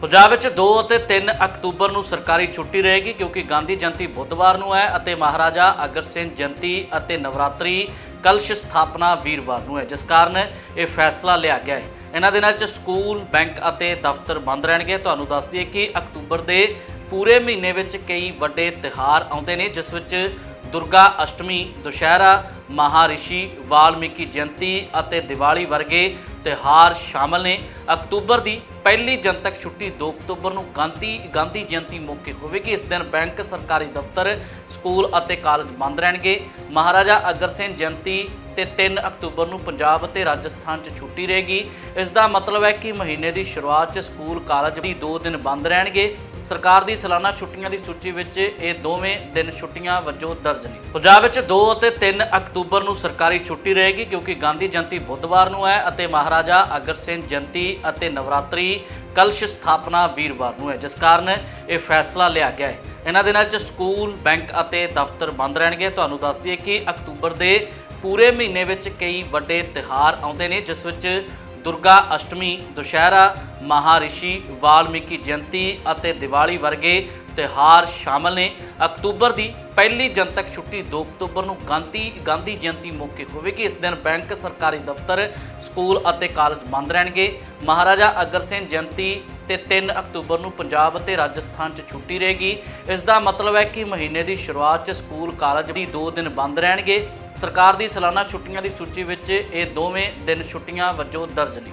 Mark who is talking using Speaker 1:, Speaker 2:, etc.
Speaker 1: ਪੰਜਾਬ ਵਿੱਚ 2 ਅਤੇ 3 ਅਕਤੂਬਰ ਨੂੰ ਸਰਕਾਰੀ ਛੁੱਟੀ ਰਹੇਗੀ ਕਿਉਂਕਿ ਗਾਂਧੀ ਜਯੰਤੀ ਬੁੱਧਵਾਰ ਨੂੰ ਹੈ ਅਤੇ ਮਹਾਰਾਜਾ ਅਗਰ ਸਿੰਘ ਜਯੰਤੀ ਅਤੇ ਨਵਰਾਤਰੀ ਕਲਸ਼ ਸਥਾਪਨਾ ਵੀਰਵਾਰ ਨੂੰ ਹੈ, ਜਿਸ ਕਾਰਨ ਇਹ ਫੈਸਲਾ ਲਿਆ ਗਿਆ ਹੈ। ਇਹਨਾਂ ਦਿਨਾਂ 'ਚ ਸਕੂਲ, ਬੈਂਕ ਅਤੇ ਦਫ਼ਤਰ ਬੰਦ ਰਹਿਣਗੇ। ਤੁਹਾਨੂੰ ਦੱਸ ਦਈਏ ਕਿ ਅਕਤੂਬਰ ਦੇ ਪੂਰੇ ਮਹੀਨੇ ਵਿੱਚ ਕਈ ਵੱਡੇ ਤਿਉਹਾਰ ਆਉਂਦੇ ਨੇ, ਜਿਸ ਵਿੱਚ ਦੁਰਗਾ ਅਸ਼ਟਮੀ, ਦੁਸ਼ਹਿਰਾ, ਮਹਾਰਿਸ਼ੀ, ਵਾਲਮੀਕੀ ਜਯੰਤੀ ਅਤੇ ਦੀਵਾਲੀ ਵਰਗੇ ਤਿਉਹਾਰ ਸ਼ਾਮਲ ਨੇ। ਅਕਤੂਬਰ ਦੀ ਪਹਿਲੀ ਜਨਤਕ ਛੁੱਟੀ 2 ਅਕਤੂਬਰ ਨੂੰ ਗਾਂਧੀ ਗਾਂਧੀ ਜਯੰਤੀ ਮੌਕੇ ਹੋਵੇਗੀ। ਇਸ ਦਿਨ ਬੈਂਕ, ਸਰਕਾਰੀ ਦਫ਼ਤਰ, ਸਕੂਲ ਅਤੇ ਕਾਲਜ ਬੰਦ ਰਹਿਣਗੇ। ਮਹਾਰਾਜਾ ਅਗਰ ਸਿੰਘ ਜਯੰਤੀ ਤੇ 3 ਅਕਤੂਬਰ ਨੂੰ ਪੰਜਾਬ ਅਤੇ ਰਾਜਸਥਾਨ 'ਚ ਛੁੱਟੀ ਰਹੇਗੀ। ਇਸ ਦਾ ਮਤਲਬ ਹੈ ਕਿ ਮਹੀਨੇ ਦੀ ਸ਼ੁਰੂਆਤ 'ਚ ਸਕੂਲ, ਕਾਲਜ ਦੀ 2 ਦਿਨ ਬੰਦ ਰਹਿਣਗੇ। ਸਰਕਾਰ ਦੀ ਸਾਲਾਨਾ ਛੁੱਟੀਆਂ ਦੀ ਸੂਚੀ ਵਿੱਚ ਇਹ ਦੋਵੇਂ ਦਿਨ ਛੁੱਟੀਆਂ ਵਜੋਂ ਦਰਜ ਨੇ। ਪੰਜਾਬ ਵਿੱਚ 2 ਅਤੇ 3 ਅਕਤੂਬਰ ਨੂੰ ਸਰਕਾਰੀ ਛੁੱਟੀ ਰਹੇਗੀ ਕਿਉਂਕਿ ਗਾਂਧੀ ਜਯੰਤੀ ਬੁੱਧਵਾਰ ਨੂੰ ਹੈ ਅਤੇ ਮਹਾਰਾਜਾ ਅਗਰ ਸਿੰਘ ਜਯੰਤੀ ਅਤੇ ਨਵਰਾਤਰੀ ਕਲਸ਼ ਸਥਾਪਨਾ ਵੀਰਵਾਰ ਨੂੰ ਹੈ, ਜਿਸ ਕਾਰਨ ਇਹ ਫੈਸਲਾ ਲਿਆ ਗਿਆ ਹੈ। ਇਹਨਾਂ ਦਿਨਾਂ 'ਚ ਸਕੂਲ, ਬੈਂਕ ਅਤੇ ਦਫ਼ਤਰ ਬੰਦ ਰਹਿਣਗੇ। ਤੁਹਾਨੂੰ ਦੱਸ ਦਈਏ ਕਿ ਅਕਤੂਬਰ ਦੇ ਪੂਰੇ ਮਹੀਨੇ ਵਿੱਚ ਕਈ ਵੱਡੇ ਤਿਉਹਾਰ ਆਉਂਦੇ ਨੇ, ਜਿਸ ਵਿੱਚ ਦੁਰਗਾ ਅਸ਼ਟਮੀ, ਦੁਸ਼ਹਿਰਾ, ਮਹਾਰਿਸ਼ੀ, ਵਾਲਮੀਕੀ ਜਯੰਤੀ ਅਤੇ ਦੀਵਾਲੀ ਵਰਗੇ ਤਿਉਹਾਰ ਸ਼ਾਮਲ ਨੇ। ਅਕਤੂਬਰ ਦੀ ਪਹਿਲੀ ਜਨਤਕ ਛੁੱਟੀ 2 ਅਕਤੂਬਰ ਨੂੰ ਗਾਂਧੀ ਗਾਂਧੀ ਜਯੰਤੀ ਮੌਕੇ ਹੋਵੇਗੀ। ਇਸ ਦਿਨ ਬੈਂਕ, ਸਰਕਾਰੀ ਦਫ਼ਤਰ, ਸਕੂਲ ਅਤੇ ਕਾਲਜ ਬੰਦ ਰਹਿਣਗੇ। ਮਹਾਰਾਜਾ ਅਗਰ ਸਿੰਘ ਜਯੰਤੀ ਤੇ 3 ਅਕਤੂਬਰ ਨੂੰ ਪੰਜਾਬ ਅਤੇ ਰਾਜਸਥਾਨ 'ਚ ਛੁੱਟੀ ਰਹੇਗੀ। ਇਸ ਦਾ ਮਤਲਬ ਹੈ ਕਿ ਮਹੀਨੇ ਦੀ ਸ਼ੁਰੂਆਤ 'ਚ ਸਕੂਲ, ਕਾਲਜ ਦੀ 2 ਦਿਨ ਬੰਦ ਰਹਿਣਗੇ। ਸਰਕਾਰ ਦੀ ਸਾਲਾਨਾ ਛੁੱਟੀਆਂ ਦੀ ਸੂਚੀ ਵਿੱਚ ਇਹ ਦੋਵੇਂ ਦਿਨ ਛੁੱਟੀਆਂ ਵਜੋਂ ਦਰਜ ਨੇ।